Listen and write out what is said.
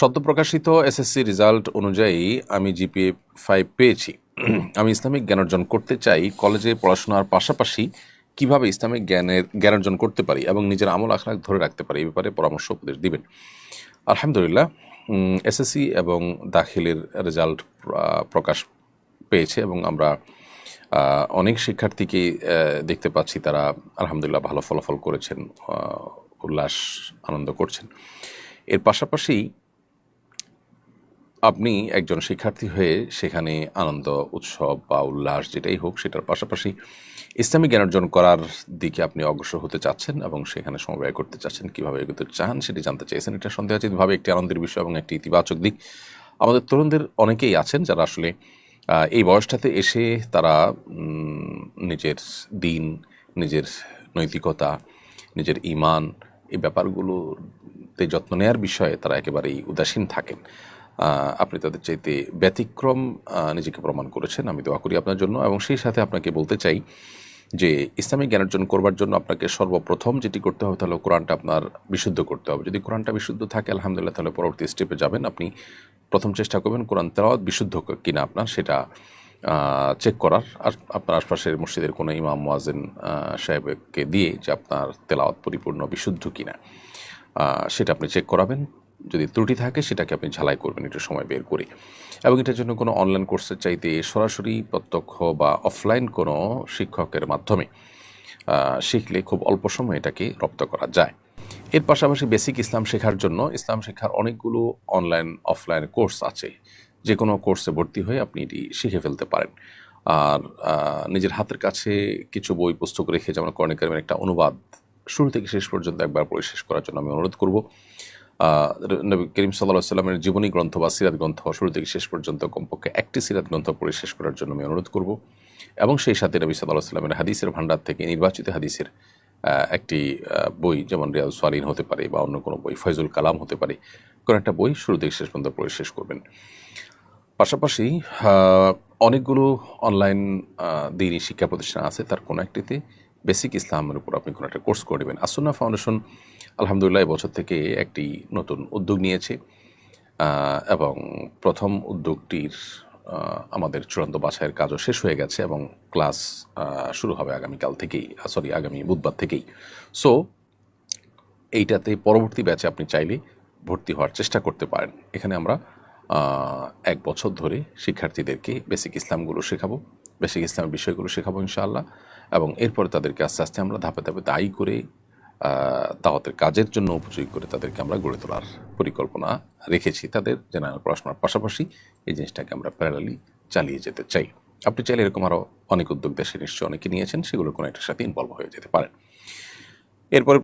সদ্য প্রকাশিত SSC result অনুযায়ী আমি জিপিএ ফাইভ পেয়েছি। আমি ইসলামিক জ্ঞান অর্জন করতে চাই, কলেজে পড়াশোনার পাশাপাশি কীভাবে ইসলামিক জ্ঞানের, জ্ঞান অর্জন করতে পারি এবং নিজের আমল আখলাক ধরে রাখতে পারি, এই ব্যাপারে পরামর্শ উপদেশ দিবেন। আলহামদুলিল্লাহ এসএসসি এবং দাখিলের রেজাল্ট প্রকাশ পেয়েছে এবং আমরা অনেক শিক্ষার্থীকে দেখতে পাচ্ছি তারা আলহামদুলিল্লাহ ভালো ফলাফল করেছেন উল্লাস আনন্দ করছেন। এর পাশাপাশি আপনি একজন শিক্ষার্থী হয়ে সেখানে আনন্দ, উৎসব বা উল্লাস যেটাই হোক সেটার পাশাপাশি ইসলামী জ্ঞান অর্জন করার দিকে আপনি অগ্রসর হতে চাচ্ছেন এবং সেখানে সমবায় করতে চাচ্ছেন, কীভাবে এগোতে চান সেটি জানতে চাইছেন এটা সন্দেহাতীতভাবে একটি আনন্দের বিষয় এবং একটি ইতিবাচক দিক। আমাদের তরুণদের অনেকেই আছেন যারা আসলে এই বয়সটাতে এসে তারা নিজের দিন, নিজের নৈতিকতা, নিজের ইমান এই ব্যাপারগুলোতে যত্ন নেওয়ার বিষয়ে তারা একেবারেই উদাসীন থাকেন। আপনি তাদের চাইতে ব্যতিক্রম নিজেকে প্রমাণ করেছেন, আমি দোয়া করি আপনার জন্য। এবং সেই সাথে আপনাকে বলতে চাই যে, ইসলামিক জ্ঞান অর্জন করবার জন্য আপনাকে সর্বপ্রথম যেটি করতে হবে, তাহলে কোরআনটা আপনার বিশুদ্ধ করতে হবে। যদি কোরআনটা বিশুদ্ধ থাকে, আলহামদুলিল্লাহ, তাহলে পরবর্তী স্টেপে যাবেন। আপনি প্রথম চেষ্টা করবেন কোরআন তেলাওয়াত বিশুদ্ধ কিনা আপনার, সেটা চেক করার। আর আপনার আশপাশের মসজিদের কোনো ইমাম মোয়াজেন সাহেবকে দিয়ে যে আপনার তেলাওয়াত পরিপূর্ণ, বিশুদ্ধ কিনা সেটা আপনি চেক করাবেন। যদি ত্রুটি থাকে, সেটাকে আপনি ঝালাই করবেন, একটু সময় বের করে। এবং এটার জন্য কোনো অনলাইন কোর্সের চাইতে সরাসরি প্রত্যক্ষ বা অফলাইন কোনো শিক্ষকের মাধ্যমে শিখলে খুব অল্প সময়ে এটাকে রপ্ত করা যায়। এর পাশাপাশি বেসিক ইসলাম শেখার জন্য, ইসলাম শেখার অনেকগুলো অনলাইন অফলাইন কোর্স আছে। যে কোনো কোর্সে ভর্তি হয়ে আপনি এটি শিখে ফেলতে পারেন। আর নিজের হাতের কাছে কিছু বই, পুস্তক রেখে যেমন কর্ণিকারের একটা অনুবাদ, শুরু থেকে শেষ পর্যন্ত একবার পড়ে শেষ করার জন্য আমি অনুরোধ করব। নবী করিম সাল্লাহ সাল্লামের জীবনী গ্রন্থ বা সিরাত গ্রন্থ শুরু থেকে শেষ পর্যন্ত কমপক্ষে একটি সিরাত গ্রন্থ পড়ে শেষ করার জন্য আমি অনুরোধ করব। এবং সেই সাথে নবী সাল্লাহ সাল্লামের হাদিসের ভান্ডার থেকে নির্বাচিত হাদিসের একটি বই যেমন রিয়াজ সোয়ালিন হতে পারে বা অন্য কোনো বই, ফয়জুল কালাম হতে পারে, কোনো একটা বই শুরু থেকে শেষ পর্যন্ত পড়ে শেষ করবেন। পাশাপাশি অনেকগুলো অনলাইন দিনই শিক্ষা প্রতিষ্ঠান আছে তার কোনো একটিতে। বেসিক ইসলামের উপর আপনি কোনো একটা কোর্স করে নেবেন। আসুন্না ফাউন্ডেশন আলহামদুলিল্লাহ বছর থেকে একটি নতুন উদ্যোগ নিয়েছে এবং প্রথম উদ্যোগটির আমাদের চূড়ান্ত বাছাইয়ের কাজও শেষ হয়ে গেছে এবং ক্লাস শুরু হবে আগামীকাল থেকেই সরি, আগামী বুধবার থেকেই। সো, এইটাতে পরবর্তী ব্যাচে আপনি চাইলে ভর্তি হওয়ার চেষ্টা করতে পারেন। এখানে আমরা এক বছর ধরে শিক্ষার্থীদেরকে বেসিক ইসলামগুলো শেখাবো। বেসিক ইসলামের বিষয়গুলো শেখাবো ইনশাআল্লাহ। এবং এরপরে তাদেরকে আস্তে আস্তে আমরা ধাপে ধাপে দায়ী করে দাওয়াতের কাজের জন্য উপযোগী করে তাদেরকে আমরা গড়ে তোলার পরিকল্পনা রেখেছি তাদের জেনারেল পড়াশোনার পাশাপাশি এই জিনিসটাকে আমরা প্যারালি চালিয়ে যেতে চাই। আপনি চাইলে এরকম আরও অনেক উদ্যোগ দেশে নিশ্চয়ই অনেকে নিয়েছেন, সেগুলো কোনো একটার সাথে ইনভলভ হয়ে যেতে পারেন এরপরে